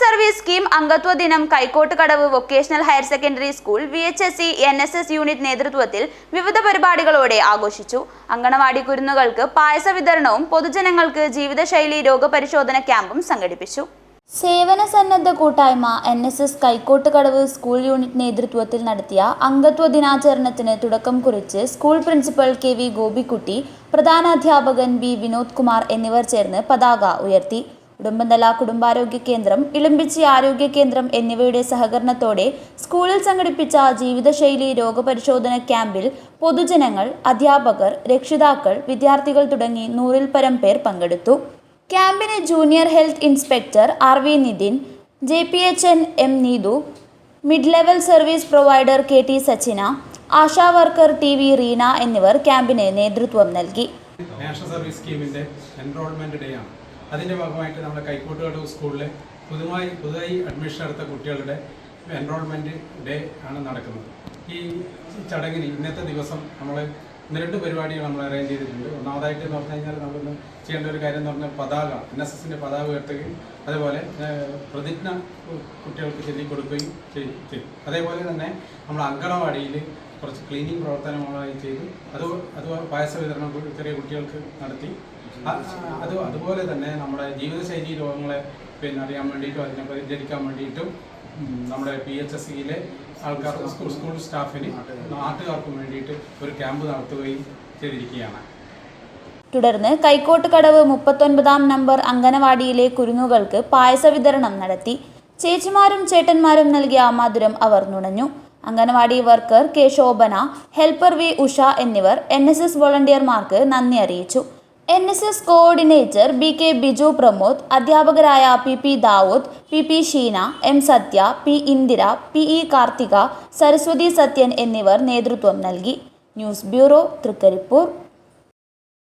Service scheme അംഗത്വ ദിനം കൈക്കോട്ട് കടവ് vocational higher secondary school V H S C N S S unit നേതൃത്വത്തിൽ വിവിധ പരിപാടികളോടെ ആഘോഷിച്ചു അങ്കണവാടി കുരുന്നുകൾക്ക് പായസ വിതരണവും പൊതുജനങ്ങൾക്ക് ജീവിതശൈലി രോഗപരിശോധന ക്യാമ്പും സംഘടിപ്പിച്ചു സേവന സന്നദ്ധ കൂട്ടായ്മ എൻ എസ് എസ് കൈക്കോട്ട് കടവ് സ്കൂൾ യൂണിറ്റ് നേതൃത്വത്തിൽ നടത്തിയ അംഗത്വ ദിനാചരണത്തിന് തുടക്കം കുറിച്ച് school principal K V Gopikutty പ്രധാനാധ്യാപകൻ B Vinod Kumar എന്നിവർ ചേർന്ന് പതാക ഉയർത്തി. ഉടുമ്പന്തല കുടുംബാരോഗ്യ കേന്ദ്രം ഇളമ്പിച്ചി ആരോഗ്യ കേന്ദ്രം എന്നിവയുടെ സഹകരണത്തോടെ സ്കൂളിൽ സംഘടിപ്പിച്ച ജീവിതശൈലി രോഗപരിശോധന ക്യാമ്പിൽ പൊതുജനങ്ങൾ അധ്യാപകർ രക്ഷിതാക്കൾ വിദ്യാർത്ഥികൾ തുടങ്ങി നൂറിൽ പരം പേർ പങ്കെടുത്തു. ക്യാമ്പിന് junior health inspector R V Nithin J P H N M Neethu mid level service provider K T Sachina ASHA worker T V Reena എന്നിവർ ക്യാമ്പിന് നേതൃത്വം നൽകി. നാഷണൽ സർവീസ് സ്കീമിന്റെ എൻറോൾമെന്റ് ഡേ ആണ്. അതിന്റെ ഭാഗമായിട്ട് നമ്മുടെ കൈക്കോട്ടുകടവ് സ്കൂളിലെ പുതുമായി പുതുതായി അഡ്മിഷൻ എടുത്ത കുട്ടികളുടെ എൻറോൾമെന്റ് ഡേ ആണ് നടക്കുന്നത്. ഈ ചടങ്ങിന് ഇന്നത്തെ ദിവസം നമ്മൾ രണ്ട് പരിപാടികൾ നമ്മൾ അറേഞ്ച് ചെയ്തിട്ടുണ്ട്. ഒന്നാമതായിട്ട് എന്ന് പറഞ്ഞു കഴിഞ്ഞാൽ നമ്മളിന്ന് ചെയ്യേണ്ട ഒരു കാര്യം എന്ന് പറഞ്ഞാൽ പതാക എൻ എസ് എസിന്റെ പതാക ഉയർത്തുകയും അതേപോലെ പ്രതിജ്ഞ കുട്ടികൾക്ക് ചൊല്ലിക്കൊടുക്കുകയും ചെയ്യും. അതേപോലെ തന്നെ നമ്മൾ അങ്കണവാടിയിൽ കുറച്ച് ക്ലീനിങ് പ്രവർത്തനങ്ങളായി ചെയ്തു. അത് അത് പായസ വിതരണം ചെറിയ കുട്ടികൾക്ക് നടത്തി. അത് അതുപോലെ തന്നെ നമ്മുടെ ജീവിതശൈലി രോഗങ്ങളെ പിന്നെ അറിയാൻ വേണ്ടിയിട്ടും അതിനെ പരിചരിക്കാൻ വേണ്ടിയിട്ടും നമ്മുടെ പി എച്ച് എസ് സിയിലെ ആൾക്കാർ സ്കൂൾ സ്കൂൾ സ്റ്റാഫിന് നാട്ടുകാർക്കും. വേണ്ടിയിട്ട് ഒരു ക്യാമ്പ് നടത്തുകയും ചെയ്തിരിക്കുകയാണ്. തുടർന്ന് കൈക്കോട്ടുകടവ് മുപ്പത്തൊൻപതാം നമ്പർ അങ്കനവാടിയിലെ കുരുന്നുകൾക്ക് പായസ വിതരണം നടത്തി. ചേച്ചിമാരും ചേട്ടന്മാരും നൽകിയ മധുരം അവർ നുണഞ്ഞു. Anganwadi worker K Shobhana helper V Usha എന്നിവർ എൻ എസ് എസ് വോളണ്ടിയർമാർക്ക് നന്ദി അറിയിച്ചു. N S S coordinator B K Biju Pramod അധ്യാപകരായ P P Dawood P P Sheena M Sathya P Indira P E Karthika Saraswathi Sathyan എന്നിവർ നേതൃത്വം നൽകി. News bureau Thrikaripur.